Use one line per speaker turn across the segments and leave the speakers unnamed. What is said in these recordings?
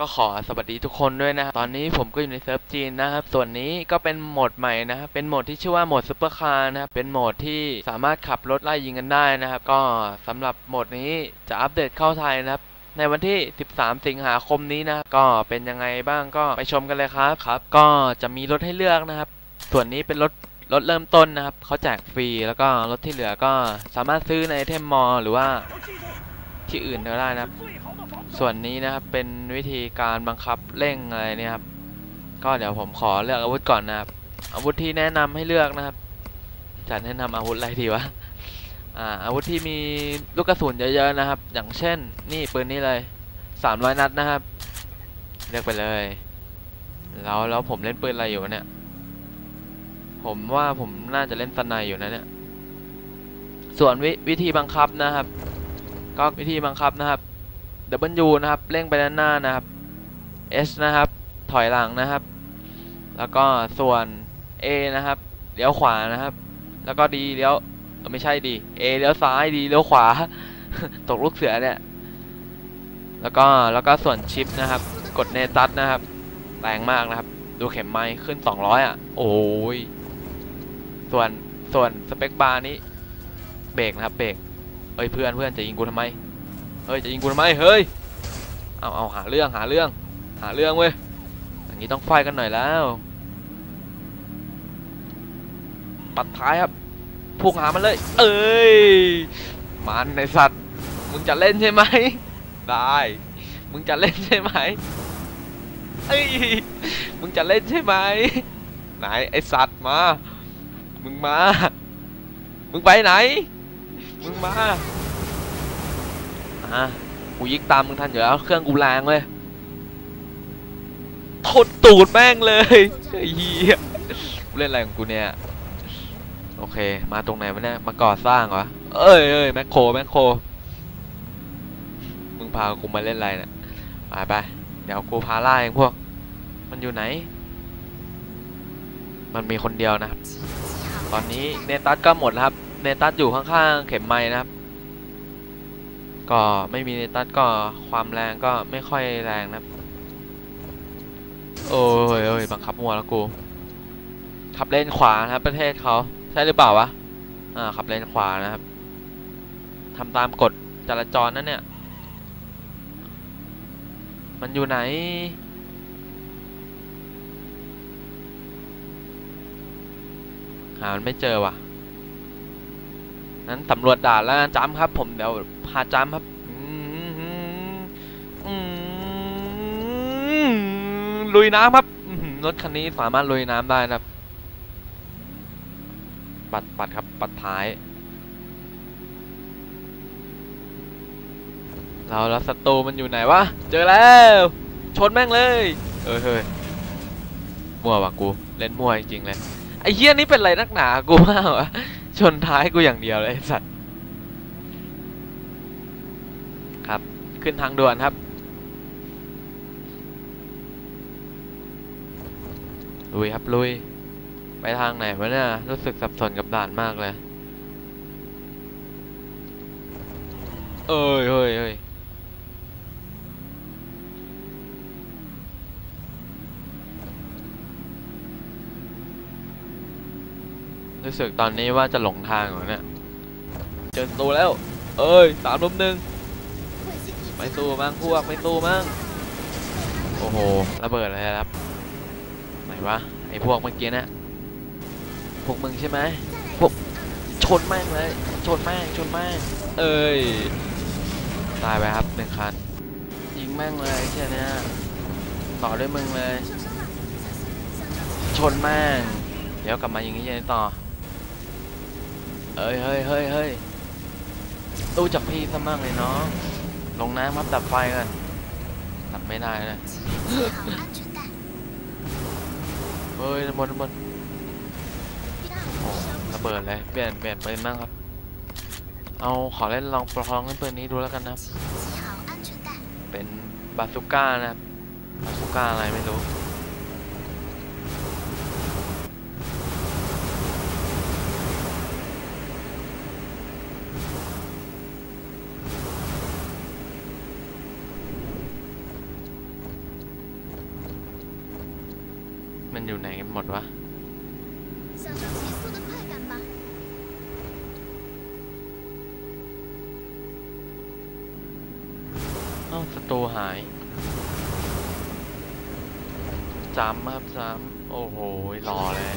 ก็ขอสวัสดีทุกคนด้วยนะครับตอนนี้ผมก็อยู่ในเซิร์ฟจีนนะครับ ส่วนนี้ก็เป็นโหมดใหม่นะครับ เป็นโหมดที่ชื่อว่าโหมดซุปเปอร์คาร์นะครับ เป็นโหมดที่สามารถขับรถไล่ยิงกันได้นะครับ ก็สำหรับโหมดนี้จะอัปเดตเข้าไทยนะครับ ในวันที่ 13 สิงหาคมนี้นะครับก็เป็นยังไงบ้างก็ไปชมกันเลยครับครับ ก็จะมีรถให้เลือกนะครับ ส่วนนี้เป็นรถรถเริ่มต้นนะครับเขาแจกฟรีแล้วก็รถที่เหลือก็สามารถซื้อในเทมมอลหรือว่าที่อื่นก็ได้นะครับ ส่วนนี้นะครับเป็นวิธีการบังคับเร่งอะไรเนี่ยครับ ก็เดี๋ยวผมขอเลือกอาวุธก่อนนะครับ อาวุธที่แนะนำให้เลือกนะครับจะแนะนำอาวุธอะไรดีวะ อาวุธที่มีลูกกระสุนเยอะๆนะครับ อย่างเช่นนี่ปืนนี้เลยสามร้อยนัดนะครับ เลือกไปเลย แล้วแล้วผมเล่นปืนอะไรอยู่เนี่ย ผมว่าผมน่าจะเล่นสไนอยู่นะเนี่ย ส่วนววิธีบังคับนะครับ ก็วิธีบังคับนะครับ W นะครับเร่งไปด้านหน้านะครับ S นะครับ ถอยหลังนะครับ แล้วก็ส่วน A นะครับ เลี้ยวขวานะครับ แล้วก็ D เลี้ยว ไม่ใช่ D A เอเลี้ยวซ้าย D เลี้ยวขวา ตกลูกเสือเนี่ย แล้วก็แล้วก็ส่วนชิปนะครับ กดเนตัสนะครับแรงมากนะครับ ดูเข็มไม้ขึ้น 200 อะ โอ้ย ส่วนส่วนสเปคบาร์นี้เบรกนะครับเบรกเอ้ยเพื่อนเพื่อนจะยิงกูทำไม เฮ้ยจะยิงกูทำไมเฮ้ยเอาเอาหาเรื่องหาเรื่อง หาเรื่องเว้ยอย่างนี้ต้องไฟกันหน่อยแล้ว ปัดท้ายครับ พุ่งหามันเลย เอ้ย มันในสัตว์ มึงจะเล่นใช่ไหม ได้ มึงจะเล่นใช่ไหมเอ้ย มึงจะเล่นใช่ไหม ไหนไอสัตว์มา มึงมา มึงไปไหน มึงมา อะกูยิกตามมึงทันอยู่แล้ว เครื่องกูแรงเลยทดตูดแม่งเลยเหี้ยเล่นอะไรของกูเนี่ย โอเค มาตรงไหนวะเนี่ย มาก่อสร้างเหรอ เอ้ยเอ้ยแมคโครแมคโคร มึงพากูมาเล่นอะไรเนี่ยไปไป เดี๋ยวกูพาล่าเองพวก มันอยู่ไหน มันมีคนเดียวนะครับ ตอนนี้เนตัสก็หมดแล้วครับ เนตัสอยู่ข้างๆเข็มไม้นะครับ ก็ไม่มีเนตัสก็ความแรงก็ไม่ค่อยแรงนะครับ โอ้ยโอ้ยบังคับมัวแล้วกูขับเลนขวานะครับประเทศเขา ใช่หรือเปล่าวะ อ่าขับเลนขวานะครับทำตามกฎจราจรนั่นเนี่ย มันอยู่ไหน หา มันไม่เจอว่ะ นั้นสำรวจด่านแล้วจำครับ ผมเดี๋ยวพาจำครับลุยน้ำครับรถคันนี้สามารถลุยน้ำได้นะครับ ปัดปัดครับ ปัดท้าย เราแล้วศัตรูมันอยู่ไหนวะ เจอแล้ว ชนแม่งเลย เอ้ยเฮ้ยมั่วว่ะกู เล่นมั่วจริงๆเลย ไอ้เหี้ยนี่เป็นไรนักหนา กูมากวะชนท้ายกูอย่างเดียวเลยสัตว์ ครับ ขึ้นทางด่วนครับลุยครับลุย ไปทางไหนวะเนี่ย รู้สึกสับสนกับด่านมากเลย เอ้ยเฮ้ยเฮ้ยรู้สึกตอนนี้ว่าจะหลงทางอยู่เนี่ยเจอตัวแล้ว เอ้ยสามลุมหนึ่งไม่สู้มั้งพวกไม่สู้มั้งโอ้โหระเบิดอะไรครับไหนวะไอพวกเมื่อกี้นะ พวกมึงใช่ไหมพวกชนแม่งเลย ชนแม่งชนแม่งเอ้ย ตายไปครับหนึ่งคัน ยิงแม่งเลยเช่นนี้ต่อด้วยมึงเลย ชนแม่ง เดี๋ยวกลับมาอย่างนี้ยังต่อเฮ้ยเฮ้ยเฮ้ยเฮ้ยตู้จากพี่ซะมากเลยเนาะลงน้ำครับดับไฟกันดับไม่ได้
เลย
เฮ้ยบนบน ระเบิดเลยเปลี่ยนเปลี่ยนปืนบ้างครับ เอาขอเล่นลองประคองเล่นปืนนี้ดูแล้วกันนะเป็นบาซูก้านะครับบาซูก้าอะไรไม่รู้มันอยู่ไหนกันหมดวะ เอ้าสโตหายซ้ำครับซ้ำโอ้โหรอเลย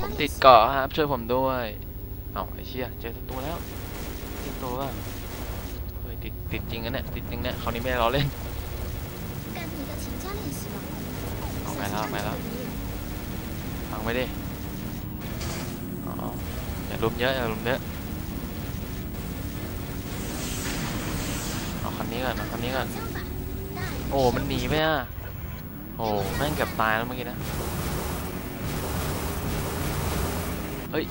ผมติดเกาะครับ ช่วยผมด้วย เอาไอ้เชี่ยเจอตัวแล้วเจอตัวว่าเฮ้ยติดติดจริงนะเนี่ยติดจริงเนี่ยคราวนี้ไม่ได้ล้อเล่นเอาไปแล้วไปแล้วฟังไปดิอย่าลุมเยอะอย่าลุมเยอะ นี้ก่อนมาทานี้ก่อน โอ้ มันหนีไปอะ โอ้ แม่งเกือบตายแล้วเมื่อกี้นะ เฮ้ย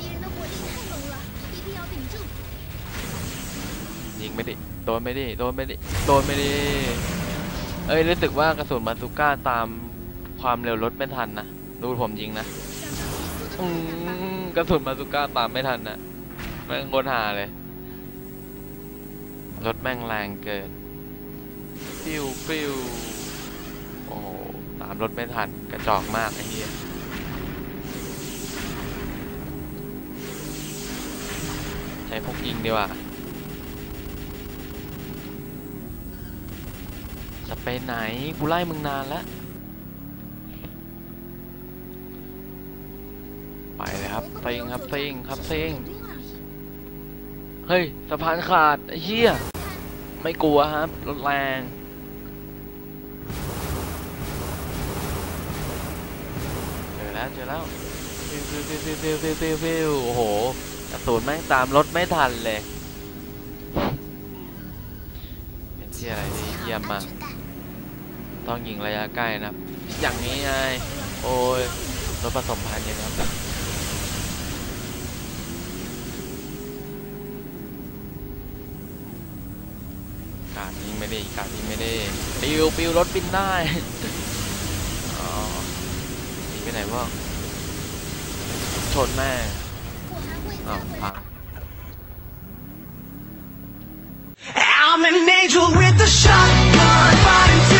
ยิงไม่ดิ โดนไม่ดิ โดนไม่ดิ โดนไม่ดิ เอ้ย รู้สึกว่ากระสุนมาซูก้าตามความเร็วรถไม่ทันนะ ดูผมยิงนะอืกระสุนมาซูก้าตามไม่ทันนะแม่งโคตรหาเลย รถแม่งแรงเกิน ปิ้วปิ้วโอ้ตามรถไม่ทัน กระจอกมากไอ้เหี้ยใช้พวกยิงดีว่าจะไปไหน กูไล่มึงนานแล้ว ไปเลยครับเต็งครับเต็งครับเต็งเฮ้ย สะพานขาด ไอ้เหี้ย ไม่กลัวครับรถแรงเจอแล้วเจอแล้วฟิวฟิวฟิวฟิวฟิวฟิวฟิวฟิวโอ้โหกระสุนแม่งตามรถไม่ทันเลยเป็นที่อะไรที่เยี่ยมมากต้องยิงระยะใกล้นะ อย่างนี้ไงโอ้ยรถผสมพันธุ์ยังครับ กาดยิง ไม่ได้การที่ไม่ได้ปิวปิวรถบินได้อ๋อไปไหนวะชนแม่อ้าว
ผ่า
I'm an angel with a shotgun fighting